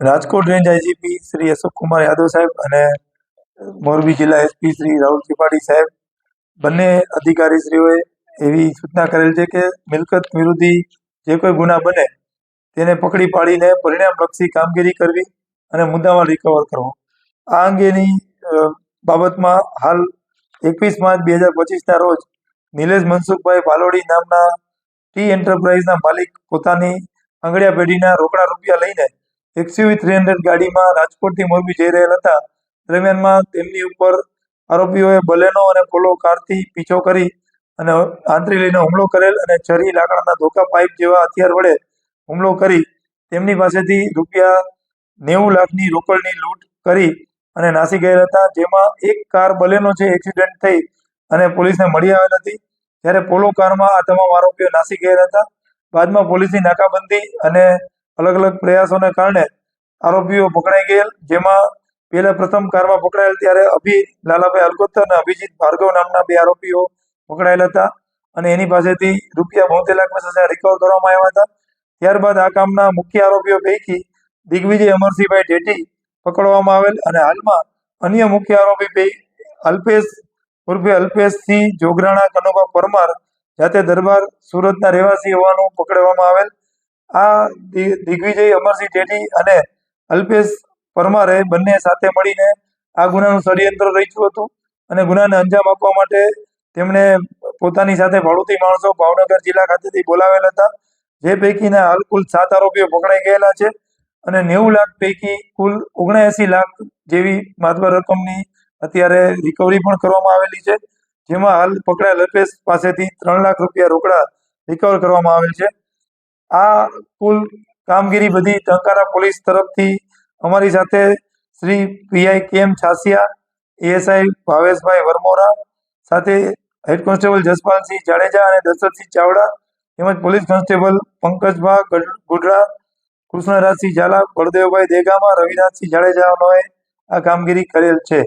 Rajkot range IGP Shri Ashok Kumar Yadav સાહેબ અને મોરબી જિલ્લા એસપી શ્રી રાહુલ ત્રિપાઠી સાહેબ. બંને અધિકારીશ્રીઓએ એવી સૂચના કરેલ છે કે મિલકત વિરોધી જે કોઈ ગુના બને તેને પકડી પાડીને પરિણામલક્ષી કામગીરી કરવી અને મુદ્દામાં રિકવર કરવો. આ અંગેની બાબતમાં હાલ એકવીસ માર્ચ બે હજાર પચીસના રોજ નિલેશ મનસુખભાઈ પાલોડી નામના ટી એન્ટરપ્રાઇઝના માલિક પોતાની આંગળિયા પેઢીના રોકડા રૂપિયા લઈને એક્સયુવી થ્રી હંડ્રેડ ગાડીમાં રાજકોટથી મોરબી જઈ રહેલા હતા. દરમિયાનમાં તેમની ઉપર આરોપીઓએ બલેનો અને પોલો કારથી પીછો કરી અને આંતરી લઈને હુમલો કરેલ અને છરી લાકડાના ધોકા પાઇપ જેવા હથિયાર વડે હુમલો કરી તેમની પાસેથી રૂપિયા નેવું લાખની રોકડની લૂંટ કરી અને નાસી ગયેલા હતા, જેમાં એક કાર બલેનો છે, એક્સિડન્ટ થઈ અને પોલીસને મળી આવેલ હતી. ત્યારે પોલો કારમાં આ તમામ આરોપીઓ નાસી ગયેલા હતા, બાદમાં પોલીસની નાકાબંધી અને અલગ અલગ પ્રયાસોને કારણે આરોપીઓ પકડાઈ ગયેલ, જેમાં પહેલા પ્રથમ કારમાં પકડાયેલ ત્યારે અભિ, લાલાભાઈ અલગોતર અને અભિજીત ભાર્ગવ નામના બે આરોપીઓ પકડાયેલા હતા અને એની પાસેથી રૂપિયા બોતેર લાખ પચાસ રિકવર કરવામાં આવ્યા હતા. ત્યારબાદ આ કામના મુખ્ય આરોપીઓ પૈકી દિગ્વિજય અમરસિંહભાઈ ઢેટી પકડવામાં આવેલ અને હાલમાં અન્ય મુખ્ય આરોપી અલ્પેશ ઉર્ફે અલ્પેશસિંહ જોગરાણા કનોબા પરમાર જાતે દરબાર સુરતના રહેવાસી હોવાનું પકડવામાં આવેલ. આ દિગ્વિજય અમરસિંહ ઢેટી અને અલ્પેશ પરમારે બંને સાથે મળીને આ ગુનાનું ષડયંત્ર રચ્યું હતું અને ગુનાને અંજામ આપવા માટે તેમણે પોતાની સાથે ભાડુતી માણસો ભાવનગર જિલ્લા ખાતેથી બોલાવેલા હતા. જે પૈકીના હાલ કુલ સાત આરોપીઓ પકડાઈ ગયેલા છે અને નેવું લાખ પૈકી કુલ ઓગણએસી લાખ જેવી માતબર રકમની અત્યારે રિકવરી પણ કરવામાં આવેલી છે. જેમાં હાલ પકડાયેલ અલ્પેશ પાસેથી ત્રણ લાખ રૂપિયા રોકડા રિકવર કરવામાં આવેલ છે. આ કુલ કામગીરી બધી ટંકારા પોલીસ તરફથી અમારી સાથે શ્રી પીઆઈ કેમ છાસિયા, એએસઆઈ ભાવેશભાઈ વરમોરા, સાથે હેડ કોન્સ્ટેબલ જસપાલસિંહ જાડેજા અને દશરથસિંહ ચાવડા, તેમજ પોલીસ કોન્સ્ટેબલ પંકજભા ગુડરા કૃષ્ણરાજસિંહ ઝાલા, બળદેવભાઈ દેગામા, રવિનાથસિંહ જાડેજાઓએ આ કામગીરી કરેલ છે.